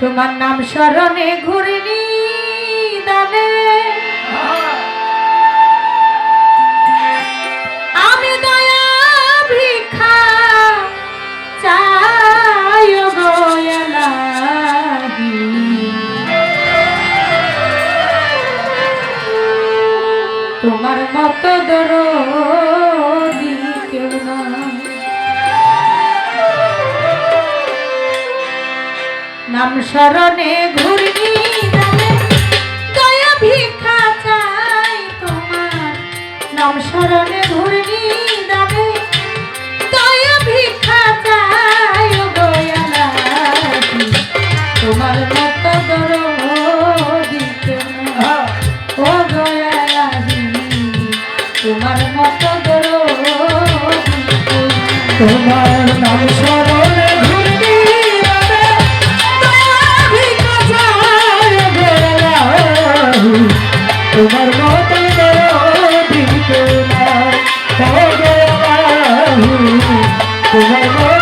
তোমার নাম স্মরণে ঘুরনি দামে আমি দয়া ভিক্ষা চাই গোয়ালাহি তোমার মত দরো নাম স্মরণে ঘুরি দয়া ভিক্ষা চাই তোমার। নাম স্মরণে ঘুরি দাবে দয়া ভিক্ষা চাই দয়ালা তোমার মতো দরো ও দয়ালা তোমার মতো দরো তোমার নাম স্মরণ Amen.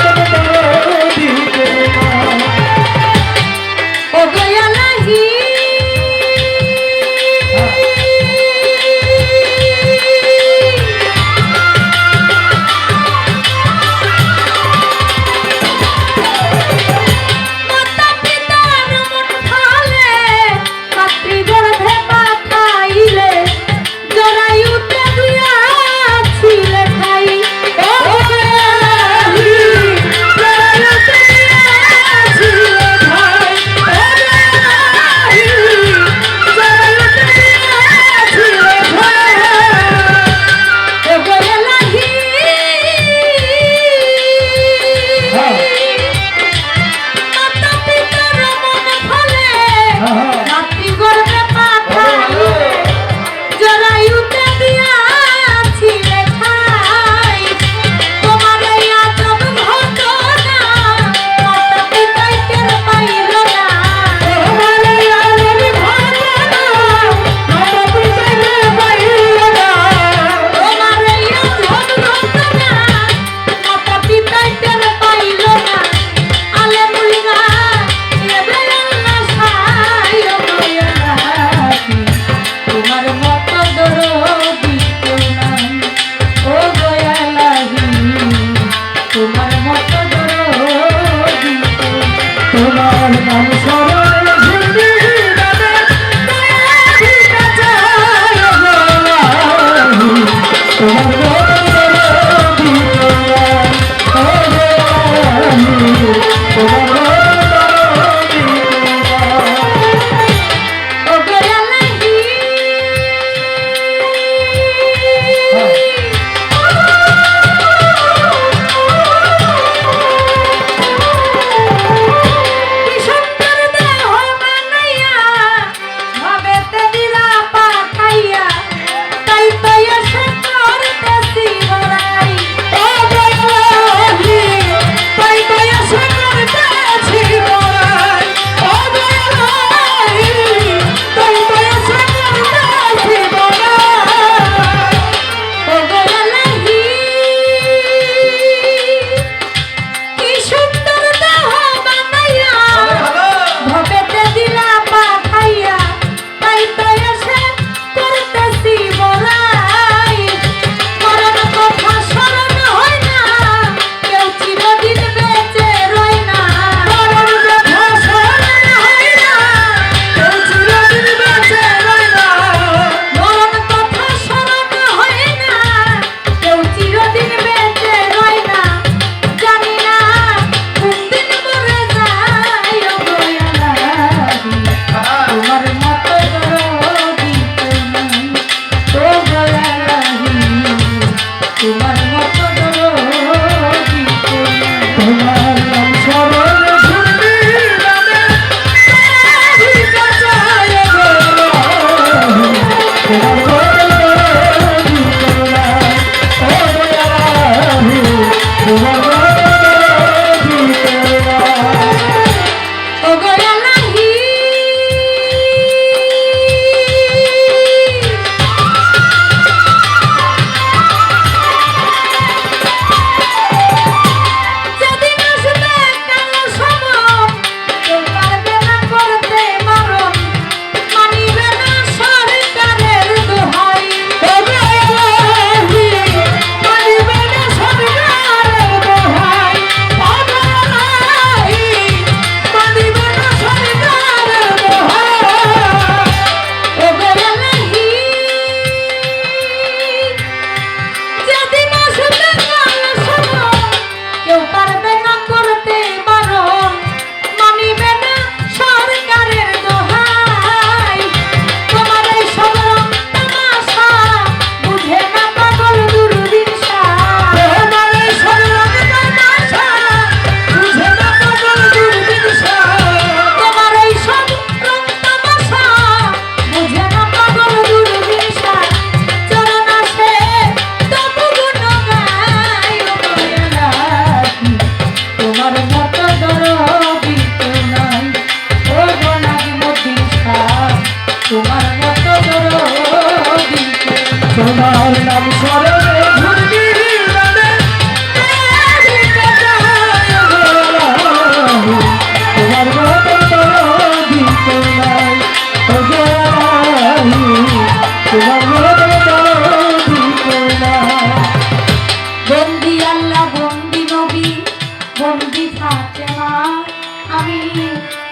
আমি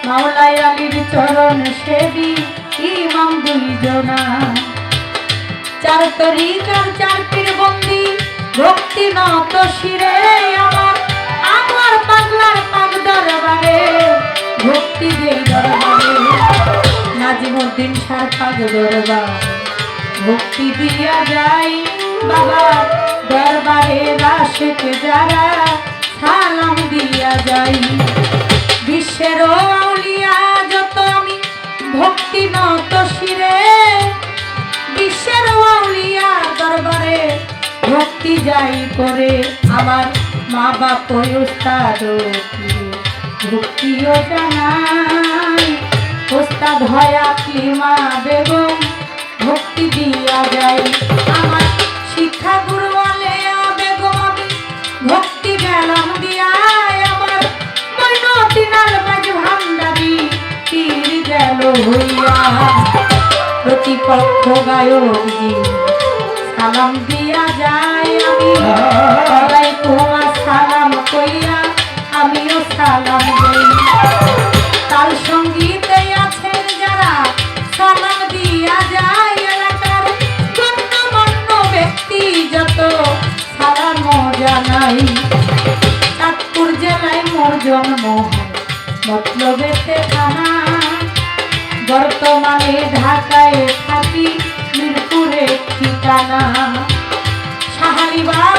মাওলাই আলীর চরণ সেবী, ইমাম দুইজনা। চার তরিকার চার পীর বন্দি, ভক্তি নত শিরে আমার আমার পাগলার পাগ দরবারে, ভক্তি দেই দরবারে। নাজিমুদ্দিন সার পাগ দরবার, ভক্তি দিয়া যাই বাবা, দরবারে রাশেক যারা, সালাম দিয়া যাই। বিশ্বের যত আমি ভক্তি নত শিরে বিশ্বের আউলিয়া দরবারে ভক্তি যাই করে আমার মা বাপ ওস্তাদ ভক্তিও জানাই ওস্তাদ হয় মা বেগম। সালাম দিয়া যায় আমি। সালাম কইয়া আমিও সালাম দেই। তাল সঙ্গীতে আছেন যারা, সালাম দিয়া যায় এলাকার গণ্যমান্য ব্যক্তি যত। সালাম জানাই। চাঁদপুর জেলায় মোর জন্ম মতলবেতে থানা। বর্তমানে ঢাকায় ঠিকানা সাহারি বাবার